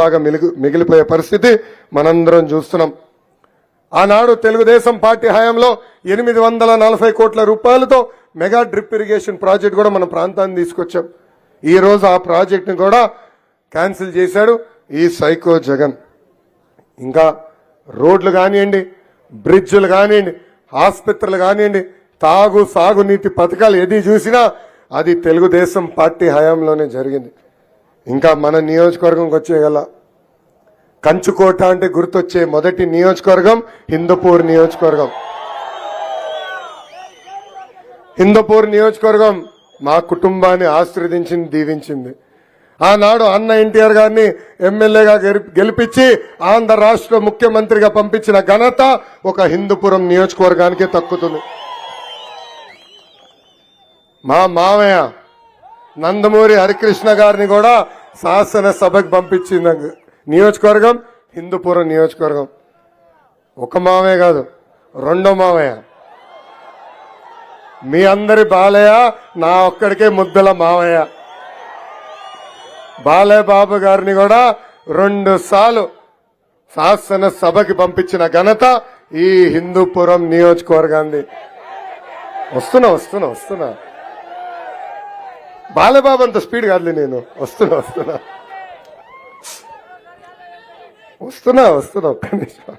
లాగా మిలుగు మిగిలిపోయే పరిస్థితి మనందరం చూస్తున్నాం. ఆనాడు తెలుగుదేశం పార్టీ హయాంలో ఎనిమిది వందల నలభై కోట్ల రూపాయలతో మెగా డ్రిప్ ఇరిగేషన్ ప్రాజెక్ట్ కూడా మన ప్రాంతాన్ని తీసుకొచ్చాం. ఈరోజు ఆ ప్రాజెక్ట్ని కూడా క్యాన్సిల్ చేశాడు ఈ సైకో జగన్. ఇంకా రోడ్లు కానివ్వండి బ్రిడ్జ్లు కానివ్వండి ఆసుపత్రులు కానివ్వండి తాగు సాగునీటి పథకాలు ఏది చూసినా అది తెలుగుదేశం పార్టీ హయాంలోనే జరిగింది. ఇంకా మన నియోజకవర్గంకి వచ్చేయగల కంచుకోట అంటే గుర్తొచ్చే మొదటి నియోజకవర్గం హిందపూర్ నియోజకవర్గం. హిందపూర్ నియోజకవర్గం మా కుటుంబాన్ని ఆశీర్వదించింది దీవించింది. ఆనాడు అన్న ఎన్టీఆర్ గారిని ఎమ్మెల్యేగా గెలిపించి ఆంధ్ర రాష్ట్ర ముఖ్యమంత్రిగా పంపించిన ఘనత ఒక హిందూపురం నియోజకవర్గానికే తక్కుతుంది. మా మావయ్య నందమూరి హరికృష్ణ గారిని కూడా శాసనసభకు పంపించింది. నియోజకవర్గం హిందూపురం నియోజకవర్గం. ఒక మామయ్య కాదు రెండో మావయ్య మీ అందరి బాలయ్య నా ఒక్కడికే ముద్దల మావయ్య బాలయ్య బాబు గారిని కూడా రెండు సార్లు శాసనసభకి పంపించిన ఘనత ఈ హిందూపురం నియోజకవర్గాన్ని వస్తున్నా వస్తున్నా వస్తున్నా. బాలబాబు అంత స్పీడ్ కాదులే నేను. వస్తున్నా వస్తున్నా. వస్తున్నా వస్తున్నా ఒక్క నిమిషం.